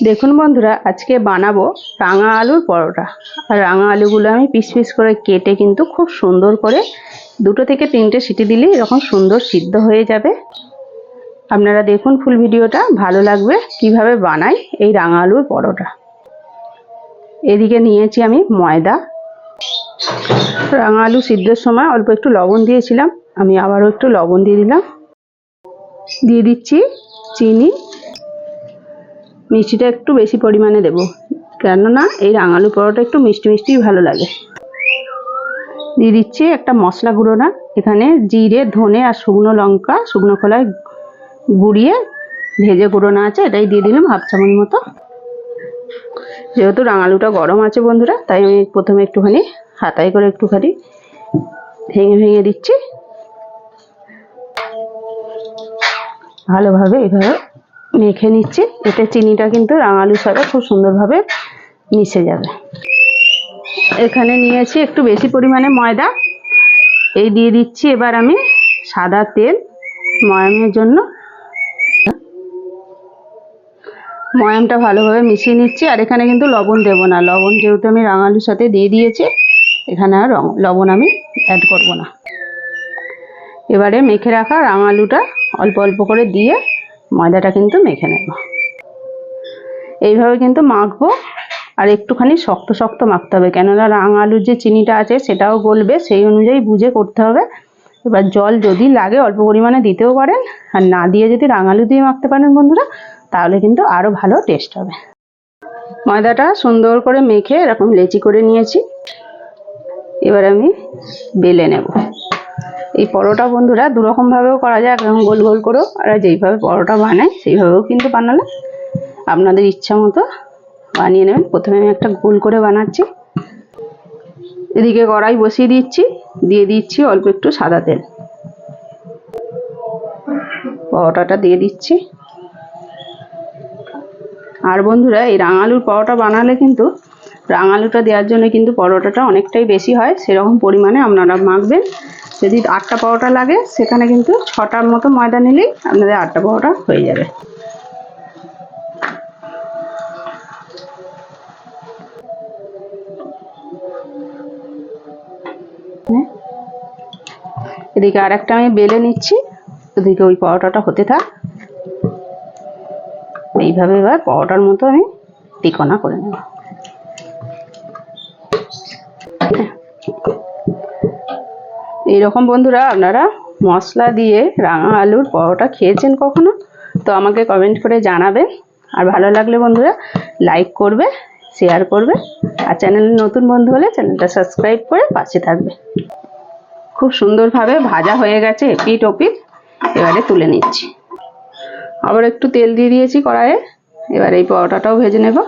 দেখুন বন্ধুরা, আজকে বানাবো রাঙা আলুর পরোটা। আর রাঙা আলুগুলো আমি পিস পিস করে কেটে কিন্তু খুব সুন্দর করে দুটো থেকে তিনটে সিটি দিলে এরকম সুন্দর সিদ্ধ হয়ে যাবে। আপনারা দেখুন ফুল ভিডিওটা, ভালো লাগবে কীভাবে বানাই এই রাঙা আলুর পরোটা। এদিকে নিয়েছি আমি ময়দা। রাঙা আলু সিদ্ধের সময় অল্প একটু লবণ দিয়েছিলাম, আমি আবারও একটু লবণ দিয়ে দিলাম। দিয়ে দিচ্ছি চিনি। মিষ্টিটা একটু বেশি পরিমাণে দেব। কেননা এই রাঙালু পরোটা একটু মিষ্টি মিষ্টি ভালো লাগে। দিয়ে দিচ্ছি একটা মশলা গুঁড়ো না। এখানে জিরে, ধনে আর শুকনো লঙ্কা, শুকনো খোলায় গুঁড়িয়ে ভেজে গুঁড়োনো আছে, এটাই দিয়ে দিলাম হাফ চামচ মতো। যেহেতু রাঙালুটা গরম আছে বন্ধুরা, তাই আমি প্রথমে একটুখানি হাতায় করে একটুখানি ভেঙে ভেঙে দিচ্ছি। ভালোভাবে এইভাবে মেখে নিচ্ছি। এতে চিনিটা কিন্তু রাঙালুর সাথে খুব সুন্দরভাবে মিশে যাবে। এখানে নিয়েছি একটু বেশি পরিমাণে ময়দা। এই দিয়ে দিচ্ছি এবার আমি সাদা তেল ময়ামের জন্য। ময়ামটা ভালোভাবে মিশিয়ে নিচ্ছি। আর এখানে কিন্তু লবণ দেব না। লবণ যেহেতু আমি রাঙালুর সাথে দিয়ে দিয়েছি, এখানে আর লবণ আমি অ্যাড করব না। এবারে মেখে রাখা রাঙালুটা অল্প অল্প করে দিয়ে ময়দাটা কিন্তু মেখে নেব। এইভাবে কিন্তু মাখবো আর একটুখানি শক্ত শক্ত মাখতে হবে। কেননা রাঙ আলুর যে চিনিটা আছে সেটাও গলবে, সেই অনুযায়ী বুঝে করতে হবে। এবার জল যদি লাগে অল্প পরিমাণে দিতেও পারেন, আর না দিয়ে যদি রাঙালু দিয়ে মাখতে পারেন বন্ধুরা, তাহলে কিন্তু আরও ভালো টেস্ট হবে। ময়দাটা সুন্দর করে মেখে এরকম লেচি করে নিয়েছি। এবার আমি বেলে নেব। এই পরোটা বন্ধুরা দুরকমভাবেও করা যায়, একরকম গোল গোল করেও। আর যেইভাবে পরোটা বানায়, সেইভাবেও কিন্তু বানালে আপনাদের ইচ্ছা মতো বানিয়ে নেবেন। প্রথমে আমি একটা গোল করে বানাচ্ছি। এদিকে কড়াই বসিয়ে দিচ্ছি, দিয়ে দিচ্ছি অল্প একটু সাদা তেল। পরোটাটা দিয়ে দিচ্ছি। আর বন্ধুরা, এই রাঙালুর পরোটা বানালে কিন্তু, রাঙালুটা দেওয়ার জন্য কিন্তু পরোটাটা অনেকটাই বেশি হয়। সেরকম পরিমাণে আপনারা মাখবেন। যদি আটটা পরোটা লাগে, সেখানে কিন্তু ছটার মতো ময়দা নিলেই আপনাদের আটটা পরোটা হয়ে যাবে। এদিকে আর একটা আমি বেলে নিচ্ছি। ওদিকে ওই পরোটাটা হতে থাক। এইভাবে এবার পরোটার মতো আমি তিকোনা করে নেব। এইরকম বন্ধুরা, আপনারা মশলা দিয়ে রাঙা আলুর পরোটা খেয়েছেন কখনো? তো আমাকে কমেন্ট করে জানাবেন। আর ভালো লাগলে বন্ধুরা লাইক করবে শেয়ার করবে। আর চ্যানেলে নতুন বন্ধু হলে চ্যানেলটা সাবস্ক্রাইব করে পাশে থাকবে। খুব সুন্দরভাবে ভাজা হয়ে গেছে এপিট ওপিট এবারে তুলে নিচ্ছি। আবার একটু তেল দিয়ে দিয়েছি কড়াইয়ে। এবার এই পরোটাটাও ভেজে নেব।